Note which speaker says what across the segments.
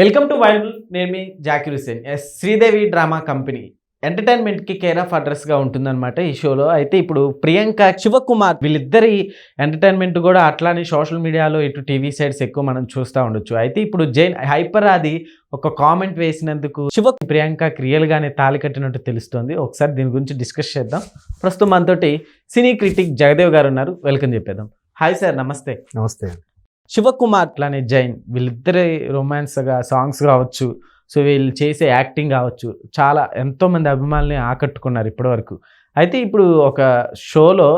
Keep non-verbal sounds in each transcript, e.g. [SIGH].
Speaker 1: Welcome to wild నేను మీ Zakir Hussain yes Sridevi drama company. ఎంటర్టైన్మెంట్కి care of అడ్రస్గా ఉంటుందన్నమాట ఈ షోలో అయితే ఇప్పుడు ప్రియాంక శివకుమార్ వీళ్ళిద్దరి ఎంటర్టైన్మెంట్ కూడా అట్లానే సోషల్ మీడియాలో ఇటు టీవీ సైడ్స్ ఎక్కువ మనం చూస్తూ ఉండొచ్చు. అయితే ఇప్పుడు జైన్ హైపర్ అది ఒక కామెంట్ వేసినందుకు శివ ప్రియాంకకి రియల్గానే తాళి కట్టినట్టు తెలుస్తోంది. ఒకసారి దీని గురించి డిస్కస్ చేద్దాం. ప్రస్తుతం మనతోటి సినీ క్రిటిక్ జగదేవ్ గారు ఉన్నారు. వెల్కమ్ చెప్పేద్దాం. హాయ్ సార్ నమస్తే.
Speaker 2: నమస్తే
Speaker 1: శివకుమార్ అట్లానే జైన్. వీళ్ళిద్దరి రొమాన్స్గా సాంగ్స్ కావచ్చు సో వీళ్ళు చేసే యాక్టింగ్ కావచ్చు చాలా ఎంతోమంది అభిమానుల్ని ఆకట్టుకున్నారు ఇప్పటివరకు. అయితే ఇప్పుడు ఒక షోలో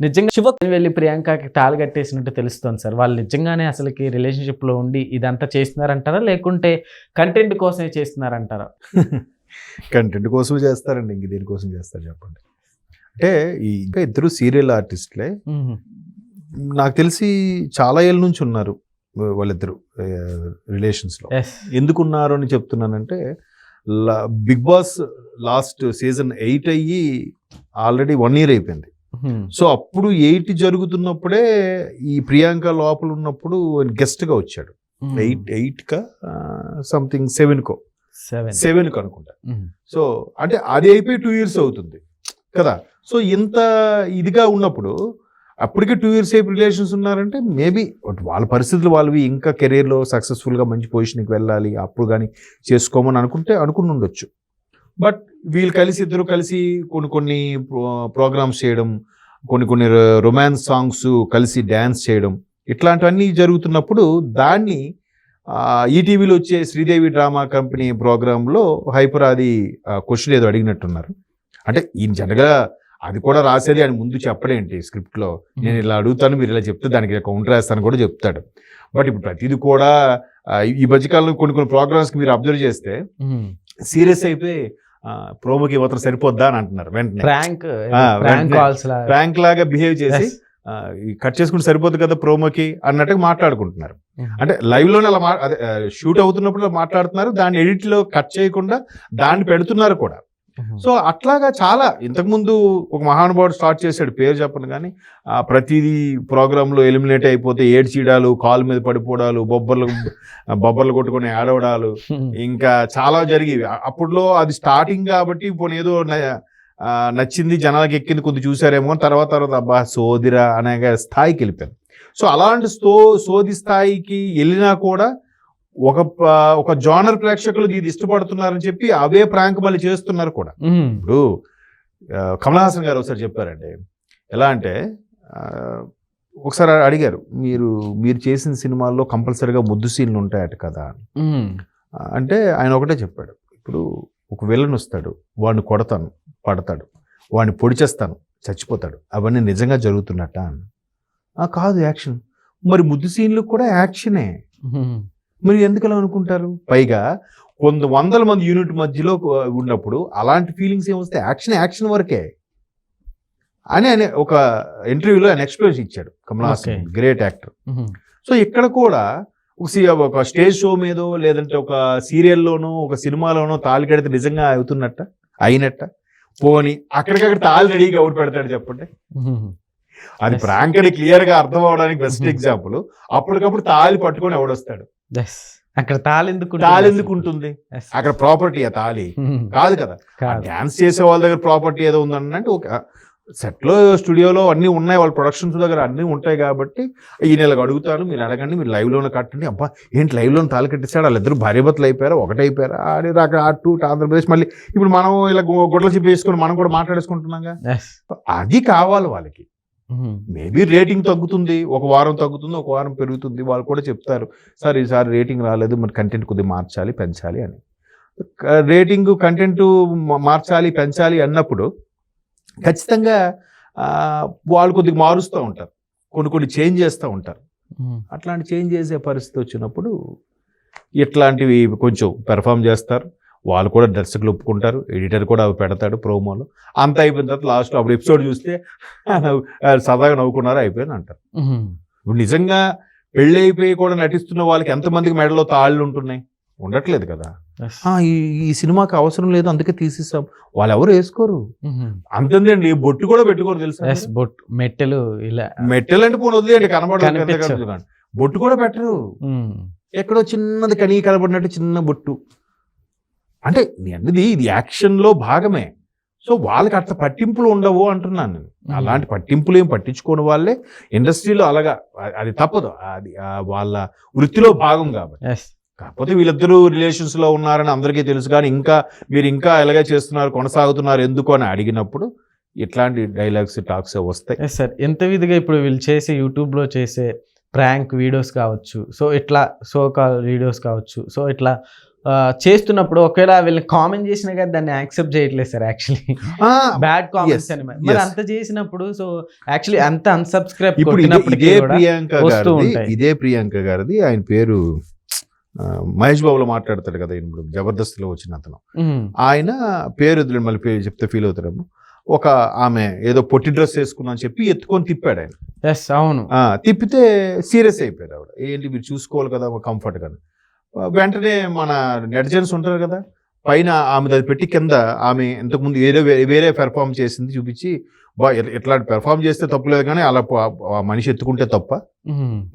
Speaker 1: నిజంగా శివ వెళ్ళి ప్రియాంకకి తాళి కట్టేసినట్టు తెలుస్తుంది సార్. వాళ్ళు నిజంగానే అసలుకి రిలేషన్షిప్లో ఉండి ఇదంతా చేస్తున్నారంటారా? లేకుంటే కంటెంట్ కోసమే చేస్తున్నారంటారా?
Speaker 2: కంటెంట్ కోసం చేస్తారండి. ఇంక దేనికోసం చేస్తారు చెప్పండి. అంటే ఇంకా ఇద్దరు సీరియల్ ఆర్టిస్టులే నాకు తెలిసి చాలా ఏళ్ళ నుంచి ఉన్నారు వాళ్ళిద్దరు రిలేషన్స్లో
Speaker 1: ఎస్
Speaker 2: ఎందుకు ఉన్నారు అని చెప్తున్నానంటే big boss last season eight అయ్యి ఆల్రెడీ వన్ ఇయర్ అయిపోయింది. సో అప్పుడు ఎయిట్ జరుగుతున్నప్పుడే ఈ ప్రియాంక లోపల ఉన్నప్పుడు గెస్ట్గా వచ్చాడు. ఎయిట్ ఎయిట్కా సంథింగ్ సెవెన్కో
Speaker 1: సెవెన్
Speaker 2: సెవెన్కి అనుకుంటా. సో అంటే అది అయిపోయి టూ ఇయర్స్ అవుతుంది కదా. సో ఇంత ఇదిగా ఉన్నప్పుడు అప్పటికే టూ ఇయర్స్ అయిపోయి రిలేషన్స్ ఉన్నారంటే మేబీ వాళ్ళ పరిస్థితులు వాళ్ళవి ఇంకా కెరీర్లో సక్సెస్ఫుల్గా మంచి పొజిషన్కి వెళ్ళాలి అప్పుడు కానీ చేసుకోమని అనుకుంటే అనుకుని ఉండొచ్చు. బట్ వీళ్ళు కలిసి ఇద్దరు కలిసి కొన్ని కొన్ని ప్రోగ్రామ్స్ చేయడం కొన్ని కొన్ని రొమాన్స్ సాంగ్స్ కలిసి డ్యాన్స్ చేయడం ఇట్లాంటివన్నీ జరుగుతున్నప్పుడు దాన్ని ఈటీవీలో వచ్చే శ్రీదేవి డ్రామా కంపెనీ ప్రోగ్రాంలో హైపర్ అది క్వశ్చన్ ఏదో అడిగినట్టున్నారు. అంటే ఈయన జనరల్గా అది కూడా రాసేది ఆయన ముందు చెప్పడేంటి స్క్రిప్ట్లో. నేను ఇలా అడుగుతాను మీరు ఇలా చెప్తే దానికి కౌంటర్ వేస్తాను కూడా చెప్తాడు. బట్ ఇప్పుడు ప్రతిదీ కూడా ఈ మధ్యకాలంలో కొన్ని కొన్ని ప్రోగ్రామ్స్కి మీరు అబ్జర్వ్ చేస్తే సీరియస్ అయిపోయి ప్రోమోకి ఇవ్వతం సరిపోద్దా అని అంటున్నారు వెంటనే.
Speaker 1: ప్రాంక్
Speaker 2: లాగా బిహేవ్ చేసి కట్ చేసుకుంటే సరిపోద్ది కదా ప్రోమోకి అన్నట్టుగా మాట్లాడుకుంటున్నారు. అంటే లైవ్లోనే అలా అదే షూట్ అవుతున్నప్పుడు మాట్లాడుతున్నారు దాన్ని ఎడిట్లో కట్ చేయకుండా దాన్ని పెడుతున్నారు కూడా. సో అట్లాగా చాలా ఇంతకుముందు ఒక మహానుభావుడు స్టార్ట్ చేశాడు పేరు చెప్పను కానీ ఆ, ప్రతిదీ ప్రోగ్రాంలో ఎలిమినేట్ అయిపోతే ఏడ్చీడాలు కాలు మీద పడిపోవడాలు బొబ్బర్లు బొబ్బర్లు కొట్టుకొని ఏడవడాలు ఇంకా చాలా జరిగేవి. అ- అప్పుడులో అది స్టార్టింగ్ కాబట్టి ఇప్పుడు ఏదో నచ్చింది జనాలకు ఎక్కింది కొద్ది చూసారేమో తర్వాత తర్వాత అబ్బా సోదిరా అనే స్థాయికి వెళ్ళిపోయాను సో అలాంటి sto సోది స్థాయికి వెళ్ళినా కూడా ఒక ఒక జోనర్ ప్రేక్షకులు ఇది ఇష్టపడుతున్నారని చెప్పి అవే ప్రాంక్ మళ్ళీ చేస్తున్నారు కూడా. ఇప్పుడు కమల్ హాసన్ గారు ఒకసారి చెప్పారండి. ఎలా అంటే ఒకసారి అడిగారు మీరు మీరు చేసిన సినిమాల్లో కంపల్సరీగా ముద్దు సీన్లు ఉంటాయట కదా అంటే ఆయన ఒకటే చెప్పాడు ఇప్పుడు ఒక విలన్ వస్తాడు వాడిని కొడతాను పడతాడు వాడిని పొడిచేస్తాను చచ్చిపోతాడు అవన్నీ నిజంగా జరుగుతున్నట్ట అని. "ఆ, కాదు యాక్షన్. మరి ముద్దు సీన్లు కూడా యాక్షనే. మరి ఎందుకు అలా అనుకుంటారు? పైగా కొంత వందల మంది యూనిట్ మధ్యలో ఉన్నప్పుడు అలాంటి ఫీలింగ్స్ ఏమొస్తే యాక్షన్ యాక్షన్ వరకే. అని ఆయన ఒక ఇంటర్వ్యూలో ఆయన ఎక్స్ప్లెయిన్ ఇచ్చాడు Kamal Haasan
Speaker 1: Okay.
Speaker 2: Great actor. So ఇక్కడ కూడా ఒక సి- ఒక స్టేజ్ షో మీదో లేదంటే ఒక సీరియల్లోనో ఒక సినిమాలోనో తాళి కడితే నిజంగా అవుతున్నట్ట? అయినట్ట? పోని అక్కడికక్కడ తాళి రెడీగా ఎవరు పెడతాడు చెప్పండి? అది. ప్రాంక్ అని క్లియర్గా అర్థం అవడానికి బెస్ట్. ఎగ్జాంపుల్. అప్పటికప్పుడు తాళి పట్టుకొని ఎవడొస్తాడు.
Speaker 1: అక్కడ తాళి ఎందుకు
Speaker 2: తాళి ఎందుకు ఉంటుంది. అక్కడ ప్రాపర్టీ ఆ తాళి?
Speaker 1: Mhm.
Speaker 2: కాదు కదా. డాన్స్ చేసే వాళ్ళ దగ్గర ప్రాపర్టీ ఏదో ఉందంటే ఒక సెట్లో స్టూడియోలో అన్ని ఉన్నాయి. వాళ్ళ ప్రొడక్షన్స్ దగ్గర అన్ని ఉంటాయి కాబట్టి ఈ నెలకు అడుగుతాను. మీరు అడగండి. మీరు లైవ్లోనే కట్టండి. అబ్బా ఏంటి లైవ్లోనే తాళి కట్టిస్తాడు వాళ్ళిద్దరు భార్యభర్తలు అయిపోయారా? ఒకటే అయిపోయారా? ఆడి రాక అటు ఆంధ్రప్రదేశ్ మళ్ళీ ఇప్పుడు మనం ఇలా గు- గుడ్ల చెప్పి వేసుకొని మనం కూడా మాట్లాడేసుకుంటున్నాం. అది కావాలి వాళ్ళకి. మేబీ రేటింగ్ తగ్గుతుంది ఒక వారం తగ్గుతుంది ఒక వారం పెరుగుతుంది వాళ్ళు కూడా చెప్తారు సార్ ఈసారి రేటింగ్ రాలేదు మరి కంటెంట్ కొద్దిగా మార్చాలి పెంచాలి అని. రేటింగ్ కంటెంట్ మార్చాలి పెంచాలి అన్నప్పుడు ఖచ్చితంగా వాళ్ళు కొద్దిగా మారుస్తూ ఉంటారు కొన్ని కొన్ని చేంజ్ చేస్తూ ఉంటారు. అట్లాంటి చేంజ్ చేసే పరిస్థితి వచ్చినప్పుడు ఇట్లాంటివి కొంచెం పెర్ఫామ్ చేస్తారు వాళ్ళు కూడా దర్శకులు ఒప్పుకుంటారు. ఎడిటర్ కూడా అవి పెడతాడు ప్రోమోలో. అంత అయిపోయిన తర్వాత లాస్ట్ అప్పుడు ఎపిసోడ్ చూస్తే సరదాగా నవ్వుకున్నారు అయిపోయింది అంటారు. ఇప్పుడు నిజంగా పెళ్ళి అయిపోయి కూడా నటిస్తున్న వాళ్ళకి ఎంతమందికి మెడలో తాళ్ళు ఉంటున్నాయి? ఉండట్లేదు కదా.
Speaker 1: Yes.
Speaker 2: "ఆ, ఈ సినిమాకి అవసరం లేదు అందుకే తీసేసాం. వాళ్ళు ఎవరు వేసుకోరు. అంతండి బొట్టు కూడా పెట్టుకోరు తెలుసా
Speaker 1: Yes, బొట్ మెట్టెలు ఇలా.
Speaker 2: మెట్టెలంటే పోనీ వదిలేయండి కనబడదు. బొట్టు కూడా పెట్టరు. ఎక్కడో చిన్నది కనీ కనబడినట్టు చిన్న బొట్టు. అంటే నేను అన్నది ఇది యాక్షన్లో భాగమే. సో వాళ్ళకి అట్లా పట్టింపులు ఉండవు అంటున్నాను నేను. అలాంటి పట్టింపులు ఏం పట్టించుకోని వాళ్ళే ఇండస్ట్రీలో అలాగా అది తప్పదు. అది వాళ్ళ వృత్తిలో భాగం కాబట్టి. కాకపోతే వీళ్ళిద్దరూ రిలేషన్స్లో ఉన్నారని అందరికీ తెలుసు కానీ ఇంకా మీరు ఇంకా ఎలాగే చేస్తున్నారు కొనసాగుతున్నారు ఎందుకు అని అడిగినప్పుడు ఇట్లాంటి డైలాగ్స్ టాక్స్ వస్తాయి.
Speaker 1: ఎస్ సార్ ఎంత విధిగా ఇప్పుడు వీళ్ళు చేసే యూట్యూబ్లో చేసే ప్రాంక్ వీడియోస్ కావచ్చు. సో ఇట్లా సో కాల్ వీడియోస్ కావచ్చు. సో ఇట్లా చేస్తున్నప్పుడు ఒకవేళ వీళ్ళని కామెంట్ చేసినా కానీ దాన్ని యాక్సెప్ట్ చేయట్లేదు సార్ యాక్చువల్లీ బ్యాడ్ కామెంట్స్ అని మరి. అంత చేసినప్పుడు సో యాక్చువల్లీ అంత అన్సబ్స్క్రైబ్
Speaker 2: ఇదే- ప్రియాంక గారిది. ఇదే ప్రియాంక గారిది. ఆయన పేరు మహేష్ బాబులో మాట్లాడతాడు కదా ఇప్పుడు జబర్దస్త్లో వచ్చిన అతను. ఆయన పేరు వదిలేండి, మళ్ళీ పేరు చెప్తే ఫీల్ అవుతారేమో ఒక ఆమె ఏదో పొట్టి డ్రెస్ వేసుకున్నా అని చెప్పి ఎత్తుకొని తిప్పాడు ఆయన.
Speaker 1: అవును.
Speaker 2: ఆ, తిప్పితే సీరియస్ అయిపోయారు ఆవిడ. ఏంటి మీరు చూసుకోవాలి కదా కంఫర్ట్ కదా వెంటనే మన నెటిజన్స్ ఉంటారు కదా పైన ఆమె అది పెట్టి కింద ఆమె ఇంతకుముందు వేరే వేరే పెర్ఫామ్ చేసింది చూపించి బా ఎట్లాంటి పెర్ఫామ్ చేస్తే తప్పులేదు కానీ అలా మనిషి ఎత్తుకుంటే తప్ప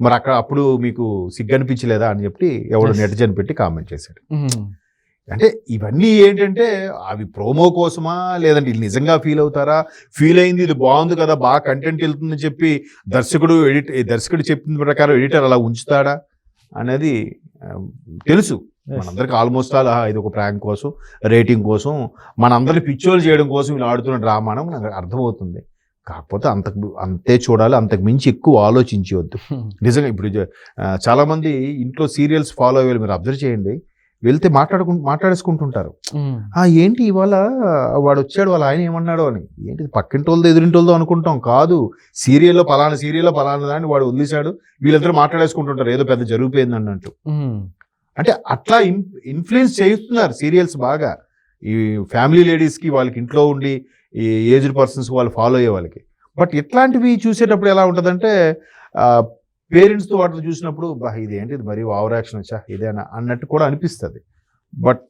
Speaker 2: మరి అక్కడ అప్పుడు మీకు సిగ్గు అనిపించలేదా అని చెప్పి ఎవడు
Speaker 1: Yes.
Speaker 2: నెటిజన్ పెట్టి కామెంట్ చేశాడు. అంటే ఇవన్నీ ఏంటంటే అవి ప్రోమో కోసమా లేదంటే వీళ్ళు నిజంగా ఫీల్ అవుతారా? ఫీల్ అయింది ఇది బాగుంది కదా బాగా కంటెంట్ వెళ్తుందని చెప్పి దర్శకుడు ఎడిట్ దర్శకుడు చెప్పిన ప్రకారం ఎడిటర్ అలా ఉంచుతాడా? అనేది తెలుసు. మనందరికి ఆల్మోస్ట్ ఆల్ ఇది ఒక ప్రాంక్ కోసం రేటింగ్ కోసం మనందరిని పిచ్చోలు చేయడం కోసం వీళ్ళు ఆడుతున్న డ్రామా అని మనకు అర్థమవుతుంది. కాకపోతే అంతకు అంతే చూడాలి అంతకు మించి ఎక్కువ ఆలోచించవద్దు [LAUGHS] నిజంగా ఇప్పుడు జ- ఆ, చాలా మంది ఇంట్లో సీరియల్స్ ఫాలో అయ్యే మీరు అబ్జర్వ్ చేయండి. వెళ్తే మాట్లాడుకు మాట్లాడేసుకుంటుంటారు. ఆ ఏంటి ఇవాళ వాడు వచ్చాడు వాళ్ళ ఆయన ఏమన్నాడు అని. ఏంటి పక్కింటోళ్ళదో ఎదురింటోళ్ళదో అనుకుంటాం. కాదు సీరియల్లో పలానా సీరియల్లో పలానా దాన్ని వాడు వదిలేశాడు. వీళ్ళిద్దరూ మాట్లాడేసుకుంటుంటారు. ఏదో పెద్ద జరిగిపోయింది అన్నట్టు. అంటే అట్లా ఇన్ ఇన్ఫ్లుయెన్స్ చేస్తున్నారు సీరియల్స్ బాగా. ఈ ఫ్యామిలీ లేడీస్కి వాళ్ళకి ఇంట్లో ఉండి ఈ ఏజ్డ్ పర్సన్స్ వాళ్ళు ఫాలో అయ్యే వాళ్ళకి. బట్ ఇట్లాంటివి చూసేటప్పుడు ఎలా ఉంటుందంటే పేరెంట్స్తో వాటిని చూసినప్పుడు బా ఇది ఏంటి ఇది మరీ ఓవర్ యాక్షన్ వచ్చా? ఇదేనా అన్నట్టు కూడా అనిపిస్తుంది. బట్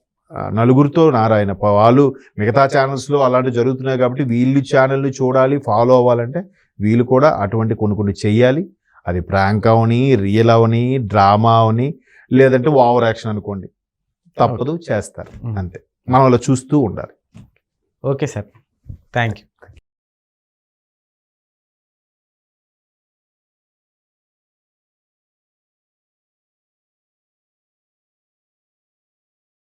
Speaker 2: నలుగురితో నారాయణ వాళ్ళు మిగతా ఛానల్స్లో అలాంటివి జరుగుతున్నాయి కాబట్టి వీళ్ళు ఛానల్ని చూడాలి ఫాలో అవ్వాలంటే వీళ్ళు కూడా అటువంటి కొన్ని కొన్ని చెయ్యాలి. అది ప్రాంక్ అవని రియల్ అవని డ్రామా అవని లేదంటే ఓవర్ యాక్షన్ అనుకోండి. తప్పదు చేస్తారు. అంతే. మనం అలా చూస్తూ ఉండాలి.
Speaker 1: Okay sir. Thank you